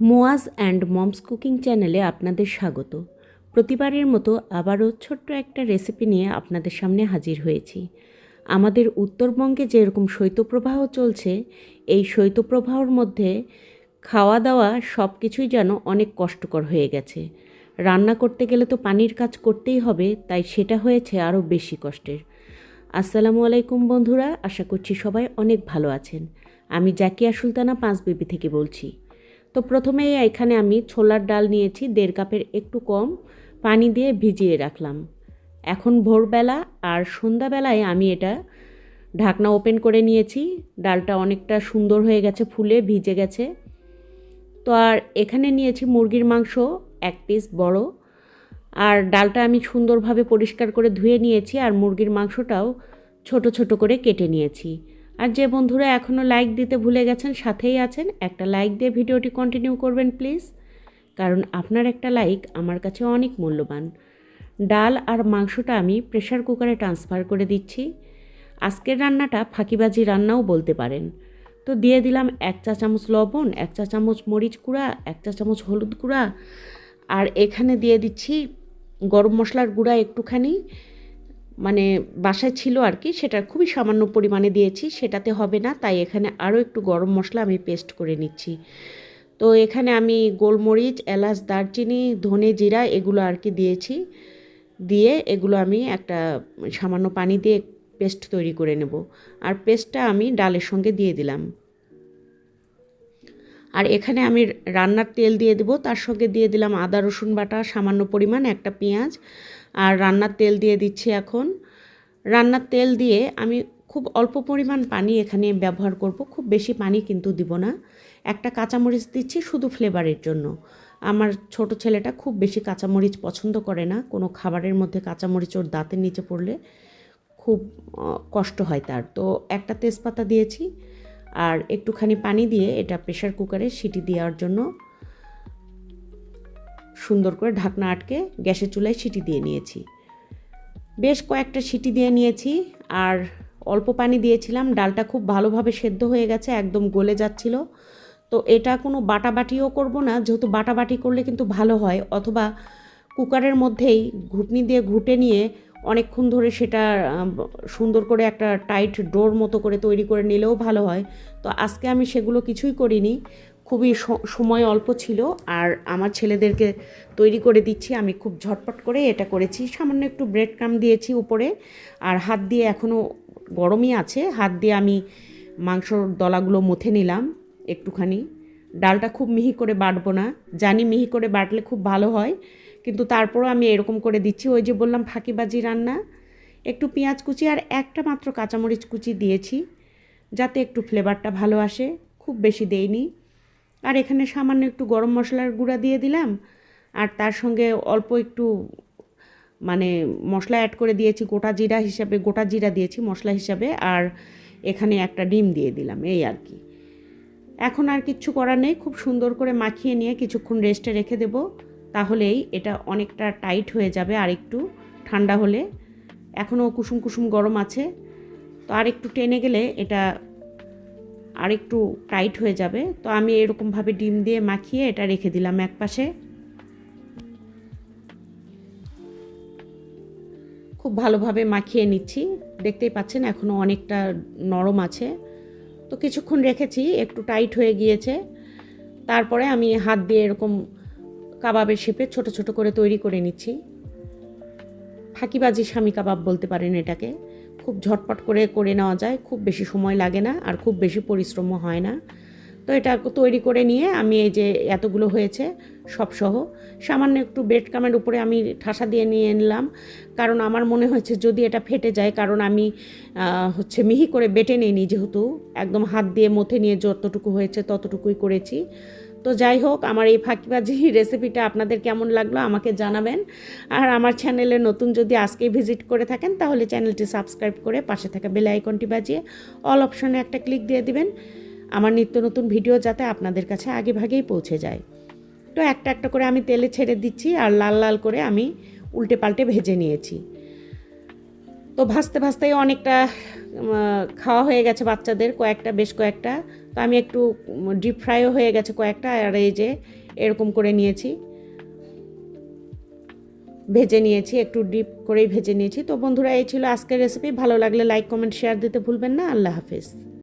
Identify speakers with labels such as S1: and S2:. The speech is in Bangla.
S1: মোয়াজ অ্যান্ড মমস কুকিং চ্যানেলে আপনাদের স্বাগত। প্রতিবারের মতো আবারও ছোট্ট একটা রেসিপি নিয়ে আপনাদের সামনে হাজির হয়েছি। আমাদের উত্তরবঙ্গে যেরকম শৈত্যপ্রবাহ চলছে, এই শৈত্যপ্রবাহর মধ্যে খাওয়া দাওয়া সব কিছুই যেন অনেক কষ্টকর হয়ে গেছে। রান্না করতে গেলে তো পানির কাজ করতেই হবে, তাই সেটা হয়েছে আরও বেশি কষ্টের। আসসালামু আলাইকুম বন্ধুরা, আশা করছি সবাই অনেক ভালো আছেন। আমি জাকিয়া সুলতানা পাঁচ বিবি থেকে বলছি। তো প্রথমে এখানে আমি ছোলার ডাল নিয়েছি, দেড় কাপের একটু কম, পানি দিয়ে ভিজিয়ে রাখলাম। এখন ভোরবেলা আর সন্ধ্যাবেলায় আমি এটা ঢাকনা ওপেন করে নিয়েছি। ডালটা অনেকটা সুন্দর হয়ে গেছে, ফুলে ভিজে গেছে। তো আর এখানে নিয়েছি মুরগির মাংস, এক পিস বড়। আর ডালটা আমি সুন্দরভাবে পরিষ্কার করে ধুয়ে নিয়েছি আর মুরগির মাংসটাও ছোট ছোট করে কেটে নিয়েছি। আর যে বন্ধুরা এখনও লাইক দিতে ভুলে গেছেন, সাথেই আছেন। একটা লাইক দিয়ে ভিডিওটি কন্টিনিউ করবেন প্লিজ কারণ আপনার একটা লাইক আমার কাছে অনেক মূল্যবান। ডাল আর মাংসটা আমি প্রেশার কুকারে ট্রান্সফার করে দিচ্ছি। আজকের রান্নাটা ফাঁকিবাজি রান্নাও বলতে পারেন। তো দিয়ে দিলাম এক চা চামচ লবণ, এক চা চামচ মরিচ গুঁড়া, এক চা চামচ হলুদ গুঁড়া। আর এখানে দিয়ে দিচ্ছি গরম মশলার গুঁড়া একটুখানি। মানে বাসায় ছিল আর কি, সেটা খুবই সামান্য পরিমাণে দিয়েছি, সেটাতে হবে না, তাই এখানে আরও একটু গরম মশলা আমি পেস্ট করে নিচ্ছি। তো এখানে আমি গোলমরিচ, এলাচ, দারচিনি, ধনে জিরা এগুলো আর কি দিয়েছি, দিয়ে এগুলো আমি একটা সামান্য পানি দিয়ে পেস্ট তৈরি করে নেব। আর পেস্টটা আমি ডালের সঙ্গে দিয়ে দিলাম। আর এখানে আমি রান্নার তেল দিয়ে দেবো। তার সঙ্গে দিয়ে দিলাম আদা, রসুন বাটা, সামান্য পরিমাণ একটা পেঁয়াজ। আর রান্নার তেল দিয়ে দিচ্ছি এখন। রান্নার তেল দিয়ে আমি খুব অল্প পরিমাণ পানি এখানে ব্যবহার করব। খুব বেশি পানি কিন্তু দিব না। একটা কাঁচামরিচ দিচ্ছি শুধু ফ্লেভারের জন্য। আমার ছোট ছেলেটা খুব বেশি কাঁচামরিচ পছন্দ করে না। কোনো খাবারের মধ্যে কাঁচামরিচ ওর দাঁতের নিচে পড়লে খুব কষ্ট হয় তার। তো একটা তেজপাতা দিয়েছি। আর একটুখানি পানি দিয়ে এটা প্রেশার কুকারে সিটি দেওয়ার জন্য সুন্দর করে ঢাকনা আটকে গ্যাসের চুলায় সিটি দিয়ে নিয়েছি। বেশ কয়েকটা সিটি দিয়ে নিয়েছি আর অল্প পানি দিয়েছিলাম। ডালটা খুব ভালোভাবে সেদ্ধ হয়ে গেছে, একদম গলে যাচ্ছিল। তো এটা কোনো বাটাবাটিও করব না, যেহেতু বাটাবাটি করলে কিন্তু ভালো হয়। অথবা কুকারের মধ্যেই ঘুটনি দিয়ে ঘুটে নিয়ে অনেকক্ষণ ধরে সেটা সুন্দর করে একটা টাইট ডোর মতো করে তৈরি করে নিলেও ভালো হয়। তো আজকে আমি সেগুলো কিছুই করিনি। খুবই সময় অল্প ছিল আর আমার ছেলেদেরকে তৈরি করে দিচ্ছি। আমি খুব ঝটপট করে এটা করেছি। সামান্য একটু ব্রেড ক্রাম দিয়েছি উপরে আর হাত দিয়ে এখনও গরমই আছে। হাত দিয়ে আমি মাংসর দলাগুলো মুথে নিলাম একটুখানি। ডালটা খুব মিহি করে বাটবো না। জানি মিহি করে বাটলে খুব ভালো হয়। কিন্তু তারপরও আমি এরকম করে দিচ্ছি। ওই যে বললাম, ফাঁকিবাজি রান্না। একটু পেঁয়াজ কুচি আর একটা মাত্র কাঁচামরিচ কুচি দিয়েছি, যাতে একটু ফ্লেভারটা ভালো আসে। খুব বেশি দেইনি। আর এখানে সামান্য একটু গরম মশলার গুঁড়া দিয়ে দিলাম। আর তার সঙ্গে অল্প একটু মানে মশলা অ্যাড করে দিয়েছি, গোটা জিরা হিসাবে, গোটা জিরা দিয়েছি মশলা হিসাবে। আর এখানে একটা ডিম দিয়ে দিলাম, এই আর কি। এখন আর কিচ্ছু করার নেই। খুব সুন্দর করে মাখিয়ে নিয়ে কিছুক্ষণ রেস্টে রেখে দেব। তাহলেই এটা অনেকটা টাইট হয়ে যাবে আর একটু ঠান্ডা হলে। এখনও কুসুম কুসুম গরম আছে। তো আর একটু টেনে গেলে এটা আর একটু টাইট হয়ে যাবে। তো আমি এরকমভাবে ডিম দিয়ে মাখিয়ে এটা রেখে দিলাম এক পাশে খুব ভালোভাবে মাখিয়ে নিচ্ছি। দেখতেই পাচ্ছেন এখনও অনেকটা নরম আছে। তো কিছুক্ষণ রেখেছি, একটু টাইট হয়ে গিয়েছে। তারপরে আমি হাত দিয়ে এরকম কাবাবের শেপে ছোট ছোট করে তৈরি করে নিচ্ছি। ফাঁকিবাজি স্বামী কাবাব বলতে পারেন এটাকে। খুব ঝটপট করে করে নেওয়া যায়, খুব বেশি সময় লাগে না আর খুব বেশি পরিশ্রমও হয় না। তো এটা তৈরি করে নিয়ে আমি এই যে এতগুলো হয়েছে সব সহ, সামান্য একটু ব্রেড কামের উপরে আমি ঠাসা দিয়ে নিয়ে নিলাম। কারণ আমার মনে হয়েছে যদি এটা ফেটে যায়, কারণ আমি হচ্ছে মিহি করে বেটে নিইনি যেহেতু, একদম হাত দিয়ে মথে নিয়ে যতটুকু হয়েছে ততটুকুই করেছি। তো যাই হোক, আমার এই ফাঁকিবাজি রেসিপিটা আপনাদের কেমন লাগল আমাকে জানাবেন। আর আমার চ্যানেলে নতুন যদি আজকেই ভিজিট করে থাকেন, তাহলে চ্যানেলটি সাবস্ক্রাইব করে পাশে থাকা বেল আইকনটি বাজিয়ে অল অপশনে একটা ক্লিক দিয়ে দিবেন। আমার নিত্য নতুন ভিডিও যাতে আপনাদের কাছে আগে ভাগেই পৌঁছে যায়। তো একটা একটা করে আমি তেলে ছেড়ে দিচ্ছি আর লাল লাল করে আমি উল্টে পাল্টে ভেজে নিয়েছি। তো ভাজতে ভাজতেই অনেকটা খাওয়া হয়ে গেছে বাচ্চাদের কয়েকটা, বেশ কয়েকটা। তো আমি একটু ডিপ ফ্রাইও হয়ে গেছে কয়েকটা, আর এই যে এরকম করে নিয়েছি। ভেজে নিয়েছি, একটু ডিপ করেই ভেজে নিয়েছি। তো বন্ধুরা, এই ছিল আজকের রেসিপি ভালো লাগলে লাইক কমেন্ট শেয়ার দিতে ভুলবেন না। আল্লাহ হাফিজ।